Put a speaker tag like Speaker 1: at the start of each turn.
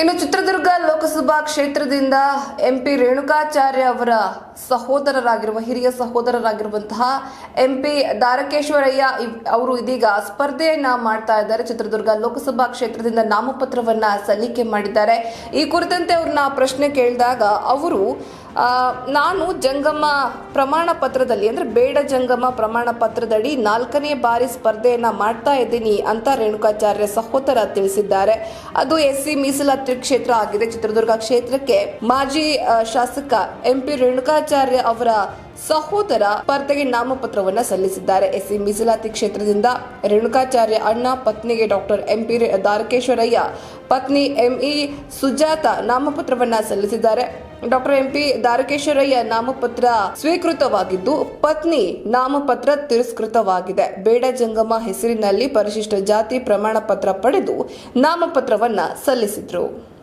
Speaker 1: ಇನ್ನು ಚಿತ್ರದುರ್ಗ ಲೋಕಸಭಾ ಕ್ಷೇತ್ರದಿಂದ ಎಂಪಿ ರೇಣುಕಾಚಾರ್ಯ ಅವರ ಸಹೋದರರಾಗಿರುವ, ಹಿರಿಯ ಸಹೋದರರಾಗಿರುವಂತಹ ಎಂಪಿ ದಾರಕೇಶ್ವರಯ್ಯ ಅವರು ಇದೀಗ ಸ್ಪರ್ಧೆಯನ್ನ ಮಾಡ್ತಾ ಇದ್ದಾರೆ. ಚಿತ್ರದುರ್ಗ ಲೋಕಸಭಾ ಕ್ಷೇತ್ರದಿಂದ ನಾಮಪತ್ರವನ್ನ ಸಲ್ಲಿಕೆ ಮಾಡಿದ್ದಾರೆ. ಈ ಕುರಿತಂತೆ ಅವ್ರನ್ನ ಪ್ರಶ್ನೆ ಕೇಳಿದಾಗ ಅವರು ನಾನು ಜಂಗಮ ಪ್ರಮಾಣ ಪತ್ರದಲ್ಲಿ, ಅಂದ್ರೆ ಬೇಡ ಜಂಗಮ ಪ್ರಮಾಣ ಪತ್ರದಡಿ ನಾಲ್ಕನೇ ಬಾರಿ ಸ್ಪರ್ಧೆಯನ್ನು ಮಾಡ್ತಾ ಇದ್ದೀನಿ ಅಂತ ರೇಣುಕಾಚಾರ್ಯ ಸಹೋದರ ತಿಳಿಸಿದ್ದಾರೆ. ಅದು ಎಸ್ ಸಿ ಮೀಸಲಾತಿ ಕ್ಷೇತ್ರ ಆಗಿದೆ. ಚಿತ್ರದುರ್ಗ ಕ್ಷೇತ್ರಕ್ಕೆ ಮಾಜಿ ಶಾಸಕ ಎಂ ಎಂಪಿ ರೇಣುಕಾಚಾರ್ಯ ಅವರ ಸಹೋದರ ಸ್ಪರ್ಧೆಗೆ ನಾಮಪತ್ರವನ್ನ ಸಲ್ಲಿಸಿದ್ದಾರೆ. ಎಸ್ಸಿ ಮೀಸಲಾತಿ ಕ್ಷೇತ್ರದಿಂದ ರೇಣುಕಾಚಾರ್ಯ ಅಣ್ಣ, ಪತ್ನಿಗೆ ಡಾಕ್ಟರ್ ಎಂಪಿ ದಾರಕೇಶ್ವರಯ್ಯ, ಪತ್ನಿ ಎಂಇ ಸುಜಾತ ನಾಮಪತ್ರವನ್ನ ಸಲ್ಲಿಸಿದ್ದಾರೆ. ಡಾಕ್ಟರ್ ಎಂಪಿ ದಾರಕೇಶ್ವರಯ್ಯ ನಾಮಪತ್ರ ಸ್ವೀಕೃತವಾಗಿದ್ದು, ಪತ್ನಿ ನಾಮಪತ್ರ ತಿರಸ್ಕೃತವಾಗಿದೆ. ಬೇಡ ಜಂಗಮ ಹೆಸರಿನಲ್ಲಿ ಪರಿಶಿಷ್ಟ ಜಾತಿ ಪ್ರಮಾಣ ಪತ್ರ ಪಡೆದು ನಾಮಪತ್ರವನ್ನ ಸಲ್ಲಿಸಿದ್ರು.